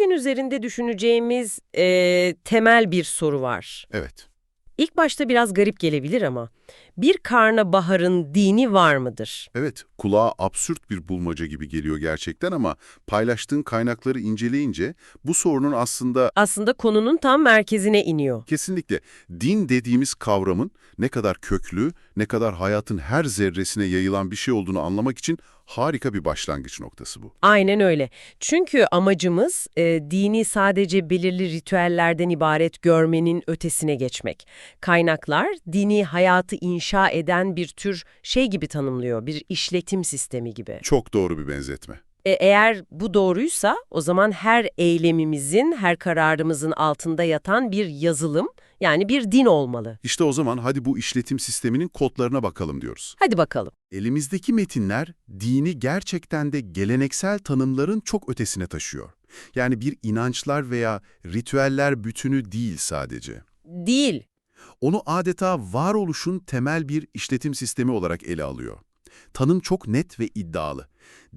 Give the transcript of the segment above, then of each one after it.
Bugün üzerinde düşüneceğimiz eee, temel bir soru var. Evet. İlk başta biraz garip gelebilir ama bir karnabaharın dini var mıdır? Evet, kulağa absürt bir bulmaca gibi geliyor gerçekten ama paylaştığın kaynakları inceleyince bu sorunun aslında Aslında konunun tam merkezine iniyor. kesinlikle din dediğimiz kavramın ne kadar köklü, ne kadar hayatın her zerresine yayılan bir şey olduğunu anlamak için harika bir başlangıç noktası bu. Aynen öyle. Çünkü amacımız e, dini sadece belirli ritüellerden ibaret görmenin ötesine geçmek. Kaynaklar dini hayatı inşa eden bir tür şey gibi tanımlıyor, bir işletim sistemi gibi. Çok doğru bir benzetme. E, eğer bu doğruysa o zaman her eylemimizin, her kararımızın altında yatan bir yazılım, yani bir din olmalı. İşte o zaman hadi bu işletim sisteminin kodlarına bakalım diyoruz. Hadi bakalım. Elimizdeki metinler dini gerçekten de geleneksel tanımların çok ötesine taşıyor. Yani bir inançlar veya ritüeller bütünü değil sadece. Değil. Onu adeta varoluşun temel bir işletim sistemi olarak ele alıyor. Tanım çok net ve iddialı.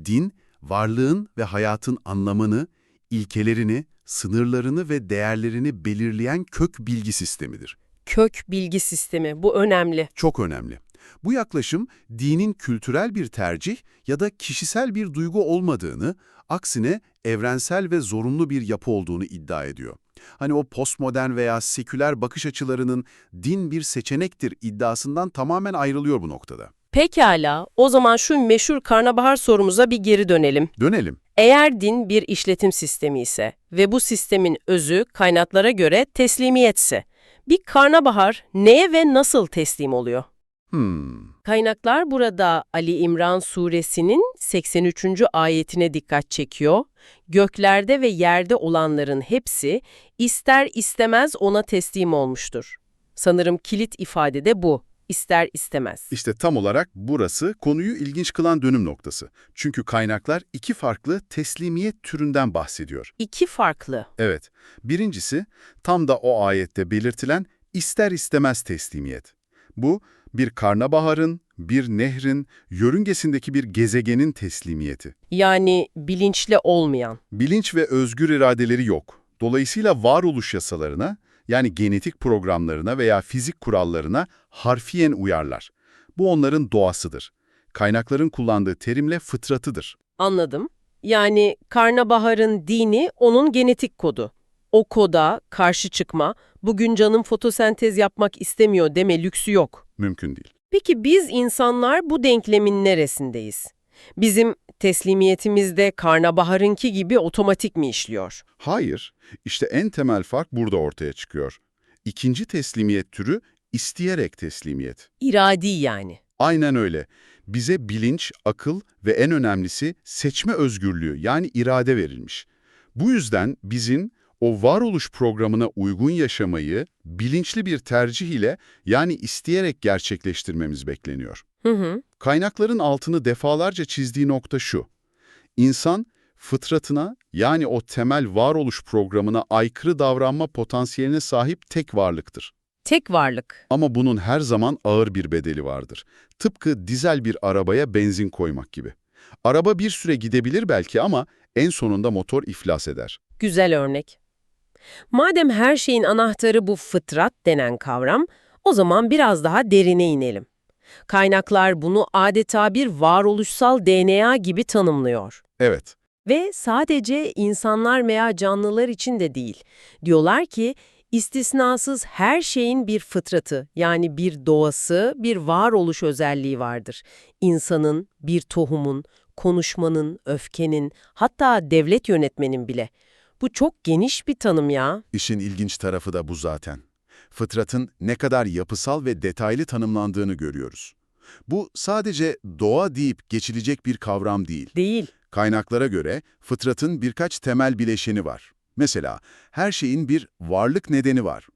Din, varlığın ve hayatın anlamını, ilkelerini, sınırlarını ve değerlerini belirleyen kök bilgi sistemidir. Kök bilgi sistemi. Bu önemli. Çok önemli. Bu yaklaşım dinin kültürel bir tercih ya da kişisel bir duygu olmadığını, aksine evrensel ve zorunlu bir yapı olduğunu iddia ediyor. Hani o postmodern veya seküler bakış açılarının din bir seçenektir iddiasından tamamen ayrılıyor bu noktada. Pekala, o zaman şu meşhur karnabahar sorumuza bir geri dönelim. Dönelim. Eğer din bir işletim sistemi ise ve bu sistemin özü kaynaklara göre teslimiyetse, bir karnabahar neye ve nasıl teslim oluyor? Hmm, Kaynaklar burada Ali İmran suresinin 83. ayetine dikkat çekiyor. Göklerde ve yerde olanların hepsi ister istemez ona teslim olmuştur. Sanırım kilit ifade de bu. İster istemez. işte tam olarak burası konuyu ilginç kılan dönüm noktası. Çünkü kaynaklar iki farklı teslimiyet türünden bahsediyor. İki farklı. Evet, birincisi tam da o ayette belirtilen ister istemez teslimiyet. Bu, bir karnabaharın, bir nehrin, yörüngesindeki bir gezegenin teslimiyeti. Yani bilinçli olmayan. Bilinç ve özgür iradeleri yok. Dolayısıyla varoluş yasalarına, yani genetik programlarına veya fizik kurallarına harfiyen uyarlar. Bu onların doğasıdır. Kaynakların kullandığı terimle fıtratıdır. Anladım. Yani karnabaharın dini onun genetik kodu. O koda karşı çıkma, bugün canım fotosentez yapmak istemiyor deme lüksü yok. Mümkün değil. Peki biz insanlar bu denklemin neresindeyiz? Bizim teslimiyetimizde karnabaharınki gibi otomatik mi işliyor? Hayır, işte en temel fark burada ortaya çıkıyor. İkinci teslimiyet türü isteyerek teslimiyet. İradi yani. Aynen öyle. Bize bilinç, akıl ve en önemlisi seçme özgürlüğü yani irade verilmiş. Bu yüzden bizim o varoluş programına uygun yaşamayı bilinçli bir tercih ile yani isteyerek gerçekleştirmemiz bekleniyor. Hı hı. Kaynakların altını defalarca çizdiği nokta şu. İnsan fıtratına yani o temel varoluş programına aykırı davranma potansiyeline sahip tek varlıktır. Tek varlık. Ama bunun her zaman ağır bir bedeli vardır. Tıpkı dizel bir arabaya benzin koymak gibi. Araba bir süre gidebilir belki ama en sonunda motor iflas eder. Güzel örnek. Madem her şeyin anahtarı bu fıtrat denen kavram, o zaman biraz daha derine inelim. Kaynaklar bunu adeta bir varoluşsal DNA gibi tanımlıyor. Evet, Ve sadece insanlar veya canlılar için de değil. Diyorlar ki istisnasız her şeyin bir fıtratı yani bir doğası, bir varoluş özelliği vardır. İnsanın, bir tohumun, konuşmanın, öfkenin, hatta devlet yönetmenin bile. Bu çok geniş bir tanım ya. işin ilginç tarafı da bu zaten. Fıtratın ne kadar yapısal ve detaylı tanımlandığını görüyoruz. Bu sadece doğa deyip geçilecek bir kavram değil. Değil. Kaynaklara göre fıtratın birkaç temel bileşeni var. Mesela her şeyin bir varlık nedeni var.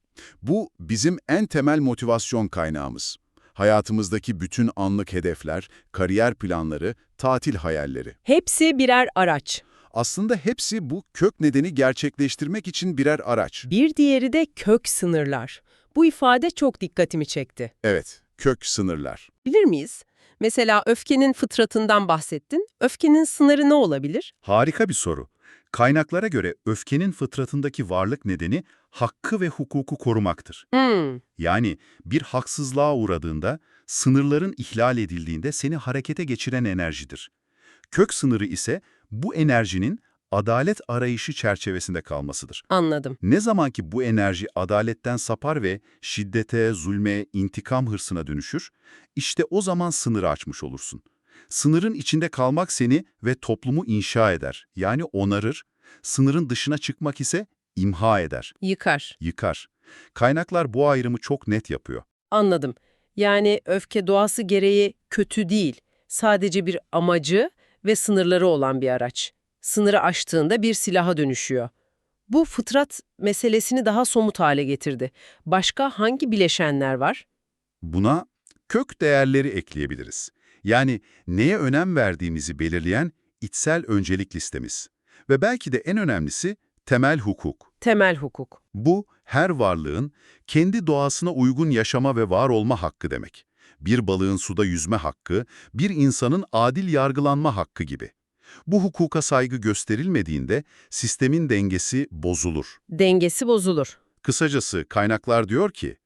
Bu bizim en temel motivasyon kaynağımız. Hayatımızdaki bütün anlık hedefler, kariyer planları, tatil hayalleri. Hepsi birer araç. Aslında hepsi bu kök nedeni gerçekleştirmek için birer araç. Bir diğeri de kök sınırlar. Bu ifade çok dikkatimi çekti. Evet, kök sınırlar. Bilir miyiz? Mesela öfkenin fıtratından bahsettin. Öfkenin sınırı ne olabilir? Harika bir soru. Kaynaklara göre öfkenin fıtratındaki varlık nedeni hakkı ve hukuku korumaktır. Hmm, Yani bir haksızlığa uğradığında, sınırların ihlal edildiğinde seni harekete geçiren enerjidir. Kök sınırı ise bu enerjinin adalet arayışı çerçevesinde kalmasıdır. anladım. Ne zaman ki bu enerji adaletten sapar ve şiddete, zulme, intikam hırsına dönüşür, işte o zaman sınırı açmış olursun. Sınırın içinde kalmak seni ve toplumu inşa eder, yani onarır. Sınırın dışına çıkmak ise imha eder, Yıkar. yıkar. Kaynaklar bu ayrımı çok net yapıyor. Anladım. Yani öfke doğası gereği kötü değil. Sadece bir amacı ve sınırları olan bir araç. Sınırı aştığında bir silaha dönüşüyor. Bu fıtrat meselesini daha somut hale getirdi. Başka hangi bileşenler var? Buna kök değerleri ekleyebiliriz. Yani neye önem verdiğimizi belirleyen içsel öncelik listemiz. Ve belki de en önemlisi temel hukuk. Temel hukuk. Bu, her varlığın kendi doğasına uygun yaşama ve var olma hakkı demek. Bir balığın suda yüzme hakkı, bir insanın adil yargılanma hakkı gibi. Bu hukuka saygı gösterilmediğinde sistemin dengesi bozulur. Dengesi bozulur. Kısacası kaynaklar diyor ki,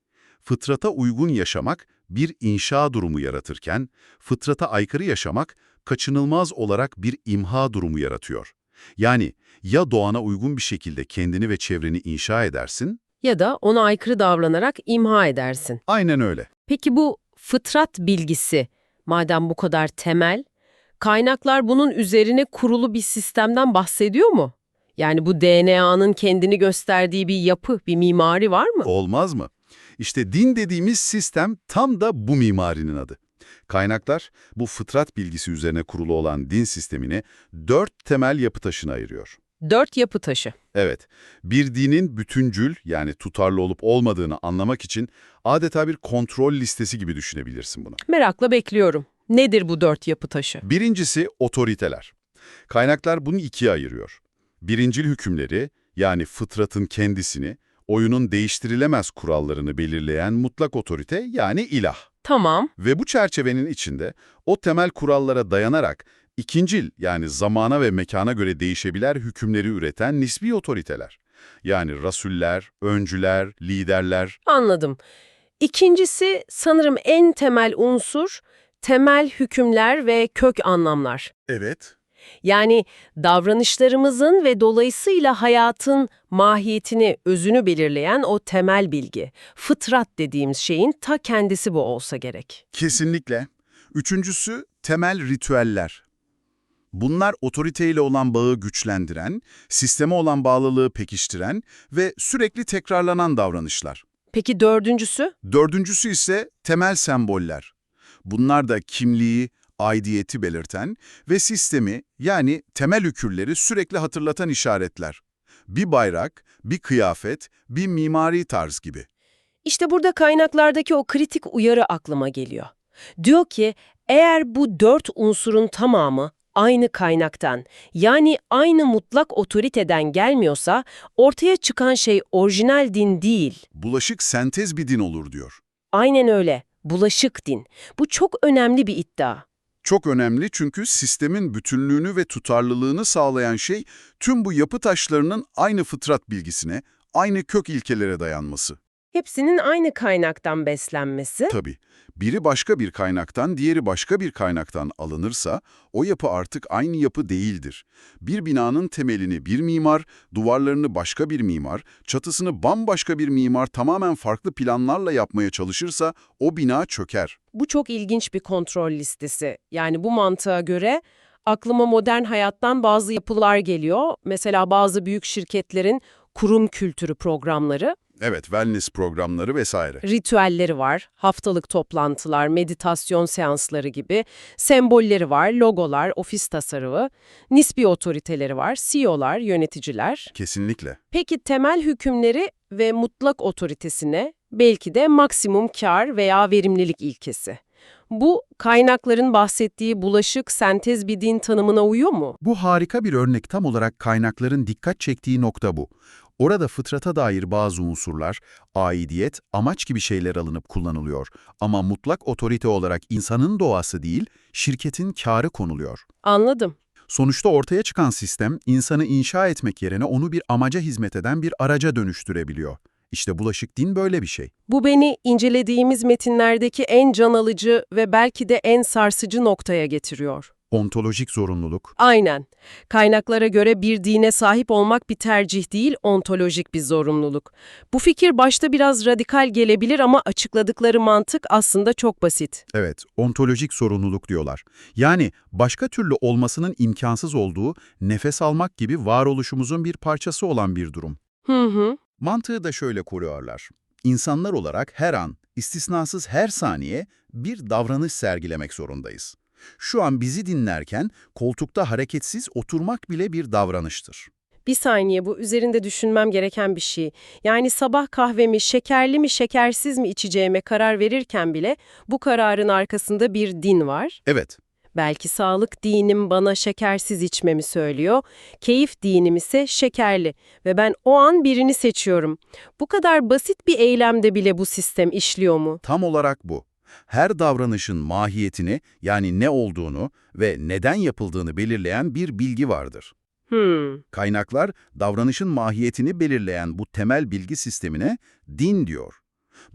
fıtrata uygun yaşamak bir inşa durumu yaratırken, fıtrata aykırı yaşamak kaçınılmaz olarak bir imha durumu yaratıyor. Yani ya doğana uygun bir şekilde kendini ve çevreni inşa edersin, Ya da ona aykırı davranarak imha edersin. aynen öyle. Peki bu fıtrat bilgisi, madem bu kadar temel, kaynaklar bunun üzerine kurulu bir sistemden bahsediyor mu? Yani bu DNA'nın kendini gösterdiği bir yapı, bir mimari var mı? Olmaz mı? İşte din dediğimiz sistem tam da bu mimarinin adı. Kaynaklar bu fıtrat bilgisi üzerine kurulu olan din sistemini dört temel yapı taşına ayırıyor. Dört yapı taşı. Evet, bir dinin bütüncül yani tutarlı olup olmadığını anlamak için adeta bir kontrol listesi gibi düşünebilirsin bunu. Merakla bekliyorum. Nedir bu dört yapı taşı? Birincisi otoriteler. Kaynaklar bunu ikiye ayırıyor. Birincil hükümleri yani fıtratın kendisini, oyunun değiştirilemez kurallarını belirleyen mutlak otorite yani ilah. Tamam, Ve bu çerçevenin içinde o temel kurallara dayanarak ikincil yani zamana ve mekana göre değişebilen hükümleri üreten nisbi otoriteler. Yani rasuller, öncüler, liderler. anladım. İkincisi sanırım en temel unsur, temel hükümler ve kök anlamlar. Evet. Yani davranışlarımızın ve dolayısıyla hayatın mahiyetini, özünü belirleyen o temel bilgi. Fıtrat dediğimiz şeyin ta kendisi bu olsa gerek. Kesinlikle. Üçüncüsü temel ritüeller. Bunlar otoriteyle olan bağı güçlendiren, sisteme olan bağlılığı pekiştiren ve sürekli tekrarlanan davranışlar. Peki dördüncüsü? Dördüncüsü ise temel semboller. Bunlar da kimliği, aidiyeti belirten ve sistemi yani temel hükürleri sürekli hatırlatan işaretler. Bir bayrak, bir kıyafet, bir mimari tarz gibi. İşte burada kaynaklardaki o kritik uyarı aklıma geliyor. Diyor ki eğer bu dört unsurun tamamı aynı kaynaktan yani aynı mutlak otoriteden gelmiyorsa ortaya çıkan şey orijinal din değil. Bulaşık sentez bir din olur diyor. Aynen öyle. Bulaşık din. Bu çok önemli bir iddia. Çok önemli çünkü sistemin bütünlüğünü ve tutarlılığını sağlayan şey tüm bu yapı taşlarının aynı fıtrat bilgisine, aynı kök ilkelere dayanması. Hepsinin aynı kaynaktan beslenmesi. Tabii, biri başka bir kaynaktan, diğeri başka bir kaynaktan alınırsa o yapı artık aynı yapı değildir. Bir binanın temelini bir mimar, duvarlarını başka bir mimar, çatısını bambaşka bir mimar tamamen farklı planlarla yapmaya çalışırsa o bina çöker. Bu çok ilginç bir kontrol listesi. Yani bu mantığa göre aklıma modern hayattan bazı yapılar geliyor. Mesela bazı büyük şirketlerin kurum kültürü programları, Evet, wellness programları vesaire. ritüelleri var, haftalık toplantılar, meditasyon seansları gibi, sembolleri var, logolar, ofis tasarımı, nispi otoriteleri var, CEO'lar, yöneticiler. Kesinlikle. Peki temel hükümleri ve mutlak otoritesine belki de maksimum kar veya verimlilik ilkesi. Bu kaynakların bahsettiği bulaşık sentez bir din tanımına uyuyor mu? Bu harika bir örnek tam olarak kaynakların dikkat çektiği nokta bu. Orada fıtrata dair bazı unsurlar, aidiyet, amaç gibi şeyler alınıp kullanılıyor. Ama mutlak otorite olarak insanın doğası değil, şirketin kârı konuluyor. Anladım. Sonuçta ortaya çıkan sistem, insanı inşa etmek yerine onu bir amaca hizmet eden bir araca dönüştürebiliyor. İşte bulaşık din böyle bir şey. Bu beni incelediğimiz metinlerdeki en can alıcı ve belki de en sarsıcı noktaya getiriyor. Ontolojik zorunluluk. Aynen. Kaynaklara göre bir dine sahip olmak bir tercih değil, ontolojik bir zorunluluk. Bu fikir başta biraz radikal gelebilir ama açıkladıkları mantık aslında çok basit. Evet, ontolojik sorumluluk diyorlar. Yani başka türlü olmasının imkansız olduğu, nefes almak gibi varoluşumuzun bir parçası olan bir durum. Hı hı. Mantığı da şöyle kuruyorlar. İnsanlar olarak her an, istisnasız her saniye bir davranış sergilemek zorundayız. Şu an bizi dinlerken koltukta hareketsiz oturmak bile bir davranıştır. Bir saniye bu üzerinde düşünmem gereken bir şey. Yani sabah kahvemi şekerli mi şekersiz mi içeceğime karar verirken bile bu kararın arkasında bir din var. Evet, Belki sağlık dinim bana şekersiz içmemi söylüyor, keyif dinim ise şekerli ve ben o an birini seçiyorum. Bu kadar basit bir eylemde bile bu sistem işliyor mu? tam olarak bu. Her davranışın mahiyetini yani ne olduğunu ve neden yapıldığını belirleyen bir bilgi vardır. Hmm. Kaynaklar davranışın mahiyetini belirleyen bu temel bilgi sistemine din diyor.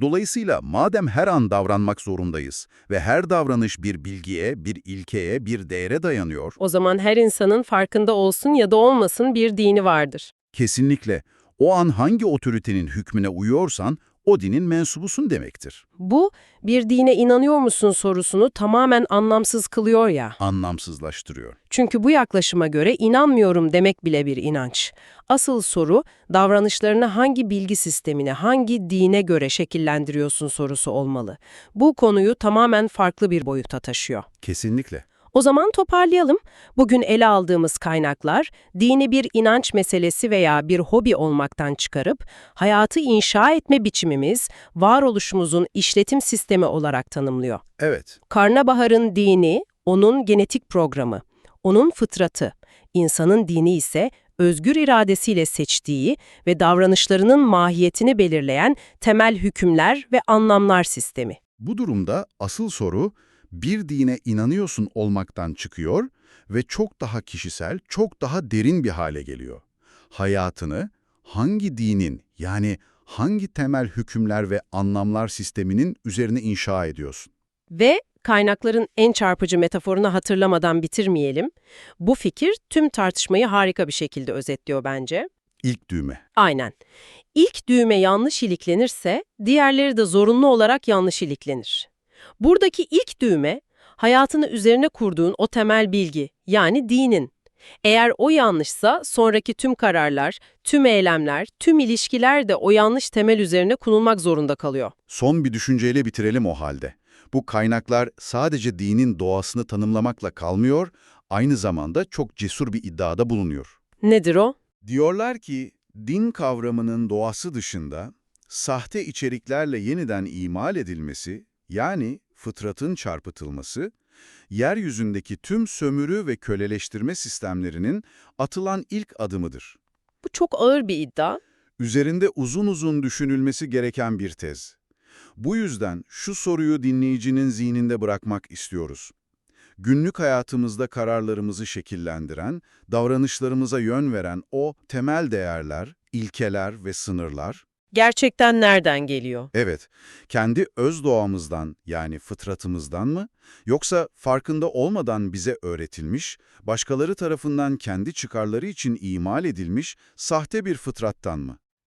Dolayısıyla madem her an davranmak zorundayız ve her davranış bir bilgiye, bir ilkeye, bir değere dayanıyor, O zaman her insanın farkında olsun ya da olmasın bir dini vardır. kesinlikle o an hangi otoritenin hükmüne uyuyorsan o dinin mensubusun demektir. Bu, bir dine inanıyor musun sorusunu tamamen anlamsız kılıyor ya. Anlamsızlaştırıyor. Çünkü bu yaklaşıma göre inanmıyorum demek bile bir inanç. Asıl soru, davranışlarını hangi bilgi sistemine, hangi dine göre şekillendiriyorsun sorusu olmalı. Bu konuyu tamamen farklı bir boyuta taşıyor. Kesinlikle. O zaman toparlayalım. Bugün ele aldığımız kaynaklar, dini bir inanç meselesi veya bir hobi olmaktan çıkarıp, hayatı inşa etme biçimimiz, varoluşumuzun işletim sistemi olarak tanımlıyor. Evet. Karnabaharın dini, onun genetik programı, onun fıtratı. İnsanın dini ise özgür iradesiyle seçtiği ve davranışlarının mahiyetini belirleyen temel hükümler ve anlamlar sistemi. Bu durumda asıl soru bir dine inanıyorsun olmaktan çıkıyor ve çok daha kişisel, çok daha derin bir hale geliyor. Hayatını hangi dinin yani hangi temel hükümler ve anlamlar sisteminin üzerine inşa ediyorsun? Ve kaynakların en çarpıcı metaforunu hatırlamadan bitirmeyelim. Bu fikir tüm tartışmayı harika bir şekilde özetliyor bence. İlk düğme. Aynen. İlk düğme yanlış iliklenirse diğerleri de zorunlu olarak yanlış iliklenir. Buradaki ilk düğme hayatını üzerine kurduğun o temel bilgi yani dinin. Eğer o yanlışsa sonraki tüm kararlar, tüm eylemler, tüm ilişkiler de o yanlış temel üzerine kurulmak zorunda kalıyor. Son bir düşünceyle bitirelim o halde. Bu kaynaklar sadece dinin doğasını tanımlamakla kalmıyor, aynı zamanda çok cesur bir iddiada bulunuyor. Nedir o? Diyorlar ki, din kavramının doğası dışında sahte içeriklerle yeniden imal edilmesi, yani fıtratın çarpıtılması, yeryüzündeki tüm sömürü ve köleleştirme sistemlerinin atılan ilk adımıdır. Bu çok ağır bir iddia. Üzerinde uzun uzun düşünülmesi gereken bir tez. Bu yüzden şu soruyu dinleyicinin zihninde bırakmak istiyoruz. Günlük hayatımızda kararlarımızı şekillendiren, davranışlarımıza yön veren o temel değerler, ilkeler ve sınırlar, Gerçekten nereden geliyor? evet, kendi öz doğamızdan yani fıtratımızdan mı, yoksa farkında olmadan bize öğretilmiş, başkaları tarafından kendi çıkarları için imal edilmiş sahte bir fıtrattan mı?